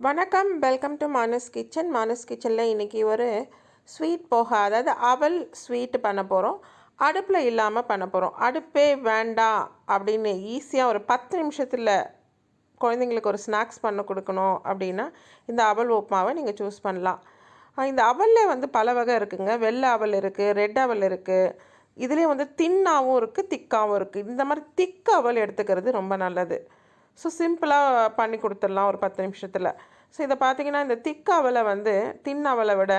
வணக்கம் welcome to Manas kitchen Manas கிச்சனில் இன்றைக்கி ஒரு ஸ்வீட் போக அதாவது அவல் ஸ்வீட் பண்ண போகிறோம் அடுப்பில் இல்லாமல் பண்ண போகிறோம் அடுப்பே வேண்டாம் அப்படின்னு ஈஸியாக ஒரு பத்து நிமிஷத்தில் குழந்தைங்களுக்கு ஒரு ஸ்நாக்ஸ் பண்ண கொடுக்கணும் அப்படின்னா இந்த அவல் உப்புமாவை நீங்கள் சூஸ் பண்ணலாம். இந்த அவலில் வந்து பல வகை இருக்குங்க. வெள்ளை அவல் இருக்குது ரெட் அவல் இருக்குது இதுலேயே வந்து தின்னாகவும் இருக்குது திக்காகவும் இருக்குது இந்த மாதிரி திக் அவல் எடுத்துக்கிறது ரொம்ப நல்லது. ஸோ சிம்பிளாக பண்ணி கொடுத்துடலாம் ஒரு பத்து நிமிஷத்தில். ஸோ இதை பார்த்தீங்கன்னா இந்த திக் அவலை வந்து தின் அவலை விட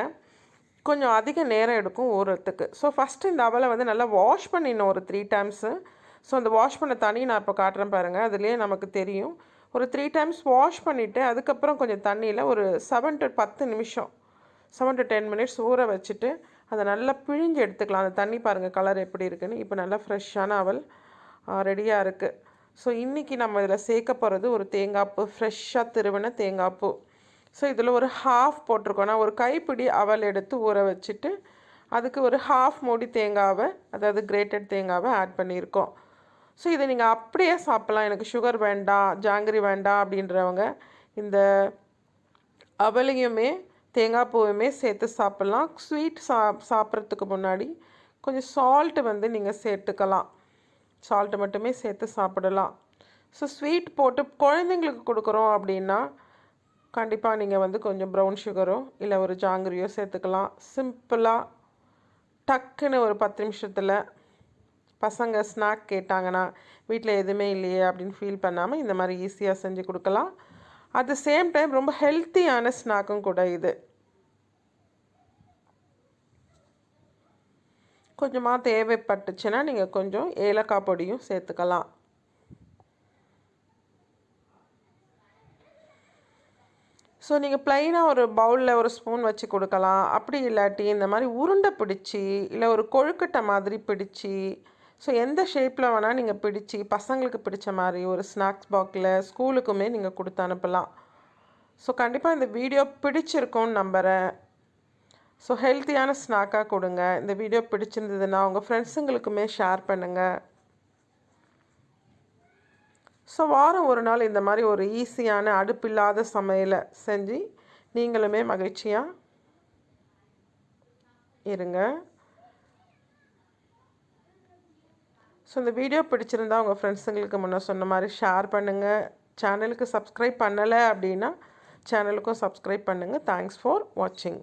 கொஞ்சம் அதிக நேரம் எடுக்கும் ஊறுறதுக்கு ஸோ ஃபஸ்ட்டு இந்த அவலை வந்து நல்லா வாஷ் பண்ணிடணும் ஒரு த்ரீ டைம்ஸு ஸோ அந்த வாஷ் பண்ண தண்ணி நான் இப்போ காட்டுறேன் பாருங்கள் அதுலேயே நமக்கு தெரியும். ஒரு த்ரீ டைம்ஸ் வாஷ் பண்ணிவிட்டு அதுக்கப்புறம் கொஞ்சம் தண்ணியில் ஒரு செவன் டு பத்து நிமிஷம் செவன் டு டென் மினிட்ஸ் ஊற வச்சுட்டு அதை நல்லா பிழிஞ்சு எடுத்துக்கலாம். அந்த தண்ணி பாருங்கள் கலர் எப்படி இருக்குன்னு. இப்போ நல்லா ஃப்ரெஷ்ஷான அவல் ரெடியாக இருக்குது ஸோ இன்றைக்கி நம்ம இதில் சேர்க்க போகிறது ஒரு தேங்காய்ப்பு ஃப்ரெஷ்ஷாக திருவின தேங்காய்ப்பூ. ஸோ இதில் ஒரு ஹாஃப் போட்டிருக்கோம். நான் ஒரு கைப்பிடி அவல் எடுத்து ஊற வச்சுட்டு அதுக்கு ஒரு ஹாஃப் மூடி தேங்காவை அதாவது கிரேட்டட் தேங்காவை ஆட் பண்ணியிருக்கோம். ஸோ இதை நீங்கள் அப்படியே சாப்பிட்லாம். எனக்கு சுகர் வேண்டாம் ஜாங்கிரி வேண்டாம் அப்படின்றவங்க இந்த அவலையுமே தேங்காய் பூவுமே சேர்த்து சாப்பிட்லாம். ஸ்வீட் சா சாப்பிட்றதுக்கு முன்னாடி கொஞ்சம் சால்ட்டு வந்து நீங்கள் சேர்த்துக்கலாம். சால்ட்டு மட்டுமே சேர்த்து சாப்பிடலாம். ஸோ ஸ்வீட் போட்டு குழந்தைங்களுக்கு கொடுக்குறோம் அப்படின்னா கண்டிப்பாக நீங்கள் வந்து கொஞ்சம் ப்ரௌன் சுகரோ இல்லை ஒரு ஜாங்கிரியோ சேர்த்துக்கலாம். சிம்பிளாக டக்குன்னு ஒரு பத்து நிமிஷத்தில் பசங்க ஸ்நாக் கேட்டாங்கன்னா வீட்டில் எதுவுமே இல்லையே அப்படின்னு ஃபீல் பண்ணாமல் இந்த மாதிரி ஈஸியாக செஞ்சு கொடுக்கலாம். அட் த சேம் டைம் ரொம்ப ஹெல்த்தியான ஸ்நாக்கும் கூட இது. கொஞ்சமாக தேவைப்பட்டுச்சுன்னா நீங்கள் கொஞ்சம் ஏலக்காய் பொடியும் சேர்த்துக்கலாம். ஸோ நீங்கள் ப்ளைனாக ஒரு பவுலில் ஒரு ஸ்பூன் வச்சு கொடுக்கலாம். அப்படி இல்லாட்டி இந்த மாதிரி உருண்டை பிடிச்சி இல்லை ஒரு கொழுக்கட்டை மாதிரி பிடிச்சி ஸோ எந்த ஷேப்பில் வேணால் நீங்கள் பிடிச்சி பசங்களுக்கு பிடிச்ச மாதிரி ஒரு ஸ்நாக்ஸ் பாக்ஸில் ஸ்கூலுக்குமே நீங்கள் கொடுத்து அனுப்பலாம். ஸோ கண்டிப்பாக இந்த வீடியோ பிடிச்சிருக்கும்னு நம்புகிறேன் ஸோ ஹெல்த்தியான ஸ்நாக்காக கொடுங்க. இந்த வீடியோ பிடிச்சிருந்ததுன்னா உங்கள் ஃப்ரெண்ட்ஸுங்களுக்குமே ஷேர் பண்ணுங்கள் ஸோ வாரம் ஒரு நாள் இந்த மாதிரி ஒரு ஈஸியான அடுப்பில்லாத சமையலை செஞ்சு நீங்களுமே மகிழ்ச்சியாக இருங்க. ஸோ இந்த வீடியோ பிடிச்சிருந்தா உங்கள் ஃப்ரெண்ட்ஸுங்களுக்கு முன்ன சொன்ன மாதிரி ஷேர் பண்ணுங்கள் சேனலுக்கு சப்ஸ்கிரைப் பண்ணலை அப்படின்னா சேனலுக்கும் சப்ஸ்கிரைப் பண்ணுங்கள் தேங்க்ஸ் ஃபார் வாட்சிங்